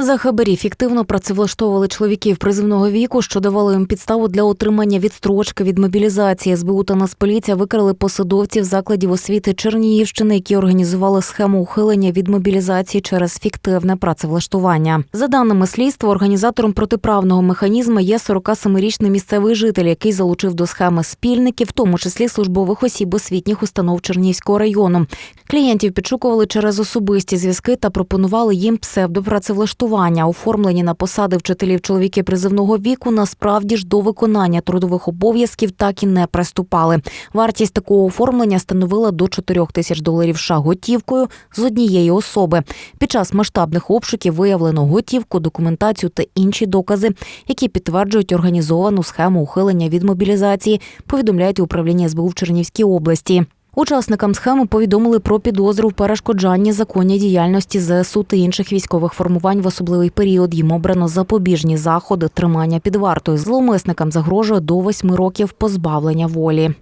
За хабарі фіктивно працевлаштовували чоловіків призивного віку, що давало їм підставу для отримання відстрочки від мобілізації. СБУ та Нацполіція викрили посадовців закладів освіти Чернігівщини, які організували схему ухилення від мобілізації через фіктивне працевлаштування. За даними слідства, організатором протиправного механізму є 47-річний місцевий житель, який залучив до схеми спільників, в тому числі службових осіб освітніх установ Чернігівського району. Клієнтів підшукували через особисті зв'язки та пропонували їм псевдопрацевлаштування, оформлені на посади вчителів чоловіки призивного віку. Насправді ж до виконання трудових обов'язків так і не приступали. Вартість такого оформлення становила до 4 тисяч доларів США готівкою з однієї особи. Під час масштабних обшуків виявлено готівку, документацію та інші докази, які підтверджують організовану схему ухилення від мобілізації. Повідомляють управління СБУ в Чернівській області. Учасникам схеми повідомили про підозру в перешкоджанні законній діяльності ЗСУ та інших військових формувань в особливий період. Їм обрано запобіжні заходи тримання під вартою. Зловмисникам загрожує до восьми років позбавлення волі.